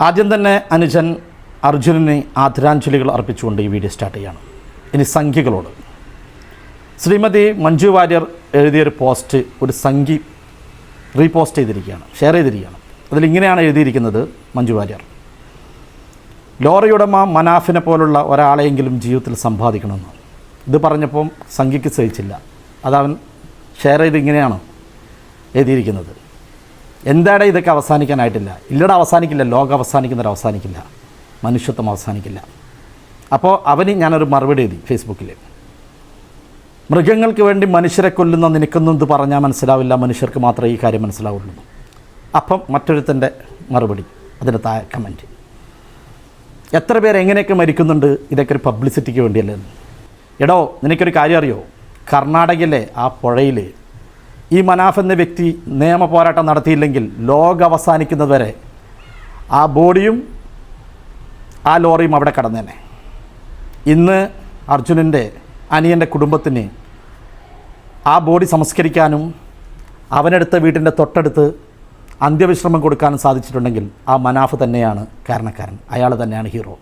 ആദ്യം തന്നെ അനുജൻ അർജുനന് ആദരാഞ്ജലികൾ അർപ്പിച്ചുകൊണ്ട് ഈ വീഡിയോ സ്റ്റാർട്ട് ചെയ്യാണ്. ഇനി സംഖ്യകളോട്. ശ്രീമതി മഞ്ജു വാര്യർ എഴുതിയൊരു പോസ്റ്റ് ഒരു സംഖ്യ റീപോസ്റ്റ് ചെയ്തിരിക്കുകയാണ് ഷെയർ ചെയ്തിരിക്കുകയാണ്. അതിലിങ്ങനെയാണ് എഴുതിയിരിക്കുന്നത് മഞ്ജു വാര്യർ. ലോറിയുടമ മനാഫിനെ പോലുള്ള ഒരാളെയെങ്കിലും ജീവിതത്തിൽ സമ്പാദിക്കണമെന്ന്. ഇത് പറഞ്ഞപ്പം സംഖ്യയ്ക്ക് സഹിച്ചില്ല. അതവൻ ഷെയർ ചെയ്ത് ഇങ്ങനെയാണ് എഴുതിയിരിക്കുന്നത്. എന്താണ് ഇതൊക്കെ അവസാനിക്കാനായിട്ടില്ല? ഇല്ലട അവസാനിക്കില്ല. ലോകം അവസാനിക്കുന്നവർ അവസാനിക്കില്ല. മനുഷ്യത്വം അവസാനിക്കില്ല. അപ്പോൾ അവന് ഞാനൊരു മറുപടി എഴുതി ഫേസ്ബുക്കിൽ മൃഗങ്ങൾക്ക് വേണ്ടി മനുഷ്യരെ കൊല്ലുന്ന നിനക്കൊന്നും ഇത് പറഞ്ഞാൽ മനസ്സിലാവില്ല. മനുഷ്യർക്ക് മാത്രമേ ഈ കാര്യം മനസ്സിലാവുള്ളൂ. അപ്പം മറ്റൊരുത്തന്റെ മറുപടി അതിന്റെ താഴെ കമന്റ്. എത്ര പേർ എങ്ങനെയൊക്കെ മരിക്കുന്നുണ്ട്? ഇതൊക്കെ ഒരു പബ്ലിസിറ്റിക്ക് വേണ്ടിയല്ലേ? എടോ നിനക്കൊരു കാര്യം അറിയോ? കർണാടകയിലെ ആ പുഴയിൽ ഈ മനാഫ് എന്ന വ്യക്തി നിയമ പോരാട്ടം നടത്തിയില്ലെങ്കിൽ ലോകം അവസാനിക്കുന്നതുവരെ ആ ബോഡിയും ആ ലോറിയും അവിടെ കടന്നേനെ. ഇന്ന് അർജുനന്റെ അനിയന്റെ കുടുംബത്തിന് ആ ബോഡി സംസ്കരിക്കാനും അവനെടുത്ത വീട്ടിന്റെ തൊട്ടടുത്ത് അന്ത്യവിശ്രമം കൊടുക്കാനും സാധിച്ചിട്ടുണ്ടെങ്കിൽ ആ മനാഫ് തന്നെയാണ് കാരണക്കാരൻ. അയാൾ തന്നെയാണ് ഹീറോ.